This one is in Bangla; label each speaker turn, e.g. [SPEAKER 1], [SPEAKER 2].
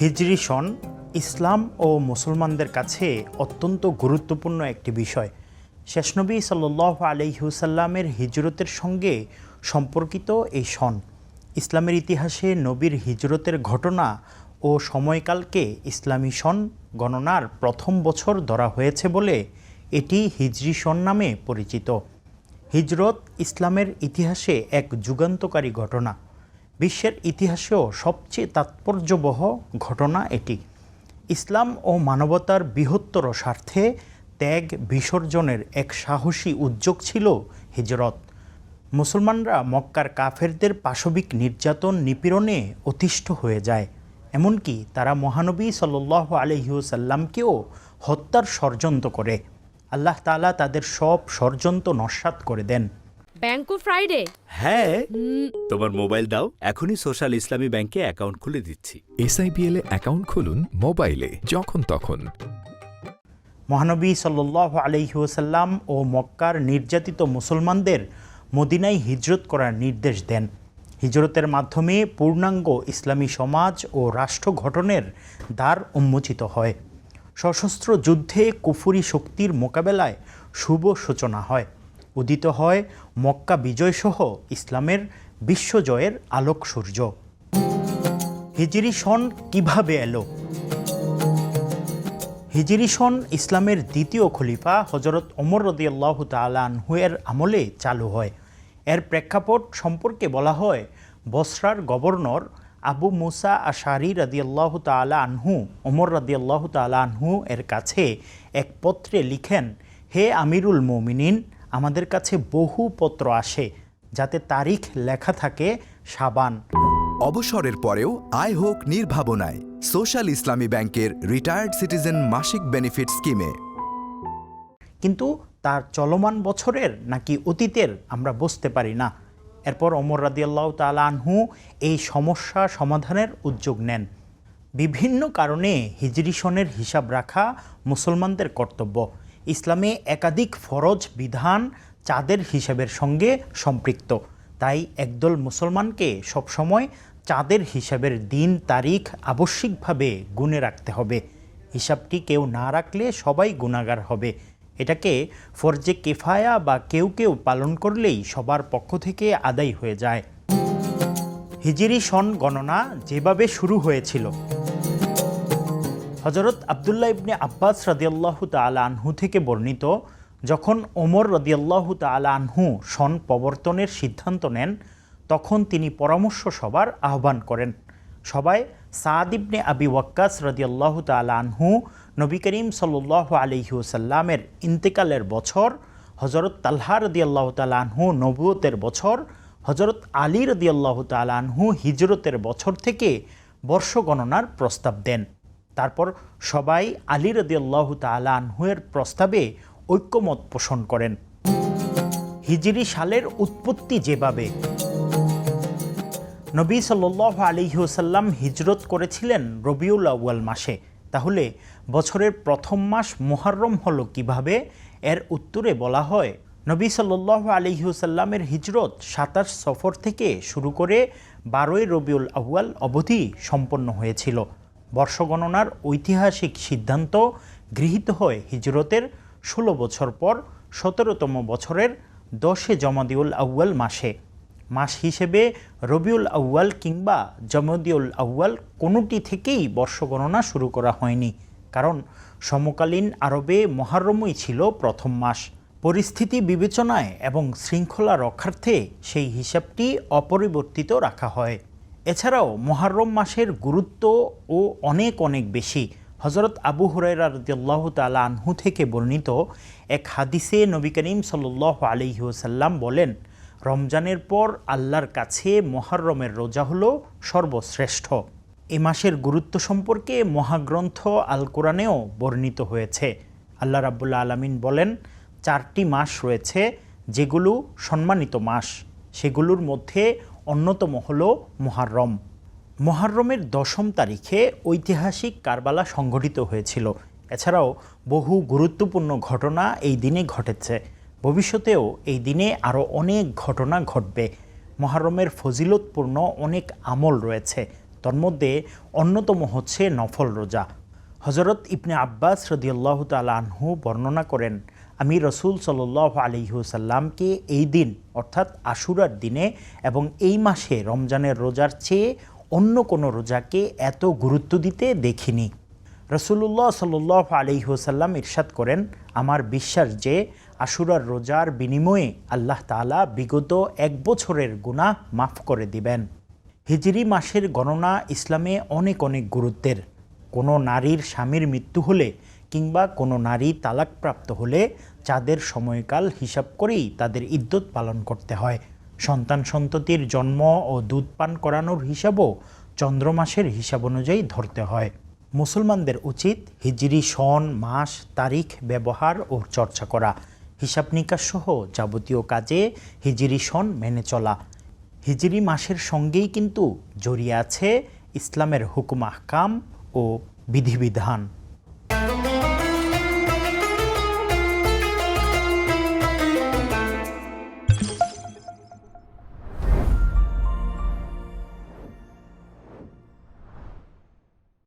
[SPEAKER 1] হিজরি সন ইসলাম ও মুসলমানদের কাছে অত্যন্ত গুরুত্বপূর্ণ একটি বিষয়। শেষনবী সাল্লাহ আলহিহুসাল্লামের হিজরতের সঙ্গে সম্পর্কিত এই সন। ইসলামের ইতিহাসে নবীর হিজরতের ঘটনা ও সময়কালকে ইসলামী সন গণনার প্রথম বছর ধরা হয়েছে বলে এটি হিজরি সন নামে পরিচিত। হিজরত ইসলামের ইতিহাসে এক যুগান্তকারী ঘটনা। বিশ্বের ইতিহাসেও সবচেয়ে তাৎপর্যবহ ঘটনা এটি। ইসলাম ও মানবতার বৃহত্তর স্বার্থে ত্যাগ বিসর্জনের এক সাহসী উদ্যোগ ছিল হিজরত। মুসলমানরা মক্কার কাফেরদের পাশবিক নির্যাতন নিপীড়নে অতিষ্ঠ হয়ে যায়। এমনকি তারা মহানবী সাল্লাহ আলহিউসাল্লামকেও হত্যার ষড়যন্ত্র করে। আল্লাহ তালা তাদের সব ষড়যন্ত্র নস্বাত করে দেন।
[SPEAKER 2] ব্যাঙ্কো ফ্রাইডে
[SPEAKER 3] হ্যাঁ। তোমার মোবাইল দাও এখনই সোশ্যাল ইসলামী ব্যাংকে অ্যাকাউন্ট খুলে দিচ্ছি।
[SPEAKER 4] এসআইবিএল এ অ্যাকাউন্ট খুলুন মোবাইলে যখন তখন।
[SPEAKER 1] মহানবী সাল্লাহ আলহিউসাল্লাম ও মক্কার নির্যাতিত মুসলমানদের মদিনায় হিজরত করার নির্দেশ দেন। হিজরতের মাধ্যমে পূর্ণাঙ্গ ইসলামী সমাজ ও রাষ্ট্র গঠনের দ্বার উন্মোচিত হয়। সশস্ত্র যুদ্ধে কুফুরি শক্তির মোকাবেলায় শুভ সূচনা হয়। উদিত হয় মক্কা বিজয়সহ ইসলামের বিশ্বজয়ের আলোক সূর্য। হিজরি সন কীভাবে এলো? হিজরি সন ইসলামের দ্বিতীয় খলিফা হজরত ওমর রদিয়াল্লাহ তালানহুয়ের আমলে চালু হয়। এর প্রেক্ষাপট সম্পর্কে বলা হয়, বসরার গভর্নর আবু মুসা আশারি রদিয়াল্লাহ তালা আনহু, ওমর রদিয়াল্লাহ তালা আনহু এর কাছে এক পত্রে লিখেন, হে আমিরুল মমিনিন আমাদের কাছে বহু পত্র আসে যাতে তারিখ লেখা থাকে সাবান।
[SPEAKER 5] অবসরের পরেও আয় হোক নির্ভাবনায় সোশ্যাল ইসলামী ব্যাংকের রিটায়ার্ড সিটিজেন মাসিক বেনিফিট স্কিমে।
[SPEAKER 1] কিন্তু তার চলমান বছরের নাকি অতীতের আমরা বুঝতে পারি না। এরপর অমর রাদিয়াল্লাহ তালা আনহু এই সমস্যা সমাধানের উদ্যোগ নেন। বিভিন্ন কারণে হিজরি সনের হিসাব রাখা মুসলমানদের কর্তব্য। ইসলামে একাধিক ফরজ বিধান চাঁদের হিসাবের সঙ্গে সম্পৃক্ত। তাই একদল মুসলমানকে সবসময় চাঁদের হিসাবের দিন তারিখ আবশ্যিকভাবে গুণে রাখতে হবে। হিসাবটি কেউ না রাখলে সবাই গুণাগার হবে। এটাকে ফরজে কেফায়া বা কেউ কেউ পালন করলেই সবার পক্ষ থেকে আদায় হয়ে যায়। হিজিরি সন গণনা যেভাবে শুরু হয়েছিল হজরত আবদুল্লাহ ইবনে আব্বাস রদিয়াল্লাহ তালা আনহু থেকে বর্ণিত, যখন ওমর রদিয়াল্লাহ তালা আনহু সন প্রবর্তনের সিদ্ধান্ত নেন, তখন তিনি পরামর্শ সবার আহ্বান করেন। সবাই সাদ ইবনে আবি ওয়াক্কাস রদিয়াল্লাহ তালা আনহু, নবী করিম সাল্লাহ আলিহুসাল্লামের ইন্তেকালের বছর হজরত তাল্হা রদিয়াল্লাহ তালা আনহু নবুয়তের বছর হজরত আলী রদিয়াল্লাহ তালা আনহু হিজরতের বছর থেকে বর্ষ গণনার প্রস্তাব দেন। তারপর সবাই আলী রদিয়াল্লাহ তালা আনহুয়ের প্রস্তাবে ঐক্যমত পোষণ করেন। হিজরি সালের উৎপত্তি যেভাবে। নবী সাল্লাহ আলিহসাল্লাম হিজরত করেছিলেন রবিউল আউয়াল মাসে। তাহলে বছরের প্রথম মাস মুহাররম হলো কীভাবে? এর উত্তরে বলা হয়, নবী সাল্লাহ আলিহসাল্লামের হিজরত সাতাশ সফর থেকে শুরু করে বারোই রবিউল আউয়াল অবধি সম্পন্ন হয়েছিল। বর্ষগণনার ঐতিহাসিক সিদ্ধান্ত গৃহীত হয় হিজরতের ষোলো বছর পর সতেরোতম বছরের দশে জমাদিউল আউয়াল মাসে। মাস হিসেবে রবিউল আউয়াল কিংবা জমদিউল আউয়াল কোনোটি থেকেই বর্ষগণনা শুরু করা হয়নি, কারণ সমকালীন আরবে মহারমই ছিল প্রথম মাস। পরিস্থিতি বিবেচনায় এবং শৃঙ্খলা রক্ষার্থে সেই হিসাবটি অপরিবর্তিত রাখা হয়। এছাড়াও মহারম মাসের গুরুত্ব ও অনেক অনেক বেশি। হজরত আবু হুরাইরা রদিয়াল্লাহ তালা আনহু থেকে বর্ণিত এক হাদিসে নবী করিম সাল্লাহ আলিহাসাল্লাম বলেন, রমজানের পর আল্লাহর কাছে মহারমের রোজা হল সর্বশ্রেষ্ঠ। এ মাসের গুরুত্ব সম্পর্কে মহাগ্রন্থ আল কোরআনেও বর্ণিত হয়েছে। আল্লাহ রাবুল্লা আলমিন বলেন, চারটি মাস রয়েছে যেগুলো সম্মানিত মাস। সেগুলোর মধ্যে অন্যতম হল মহারম মহারমের দশম তারিখে ঐতিহাসিক কারবালা সংঘটিত হয়েছিল। এছাড়াও বহু গুরুত্বপূর্ণ ঘটনা এই দিনে ঘটেছে। ভবিষ্যতেও এই দিনে আরও অনেক ঘটনা ঘটবে। মহারমের ফজিলতপূর্ণ অনেক আমল রয়েছে। তন্মধ্যে অন্যতম হচ্ছে নফল রোজা। হজরত ইবনে আব্বাস রদিয়াল্লাহ তালা আনহু বর্ণনা করেন আমি রসুল সাল্লাহ আলিহুসাল্লামকে এই দিন, অর্থাৎ আশুরার দিনে এবং এই মাসে রমজানের রোজার চেয়ে অন্য কোনো রোজাকে এত গুরুত্ব দিতে দেখিনি। রসুল্লাহ সাল্লাহ আলিহুসাল্লাম ইরশাদ করেন, আমার বিশ্বাস যে আশুরার রোজার বিনিময়ে আল্লাহ তাআলা বিগত এক বছরের গুনাহ মাফ করে দিবেন। হিজরি মাসের গণনা ইসলামে অনেক অনেক গুরুত্বের। কোনো নারীর স্বামীর মৃত্যু হলে কিংবা কোনো নারী তালাকপ্রাপ্ত হলে চাঁদের সময়কাল হিসাব করেই তাদের ইদ্যত পালন করতে হয়। সন্তান সন্ততির জন্ম ও দুধ পান করানোর হিসাবও চন্দ্রমাসের হিসাব অনুযায়ী ধরতে হয়। মুসলমানদের উচিত হিজরি, সন, মাস, তারিখ, ব্যবহার ও চর্চা করা। হিসাব নিকাশ সহ যাবতীয় কাজে হিজরি, সন মেনে চলা। হিজরি মাসের সঙ্গেই কিন্তু জড়িয়ে আছে ইসলামের হুকুম, আহকাম ও বিধিবিধান।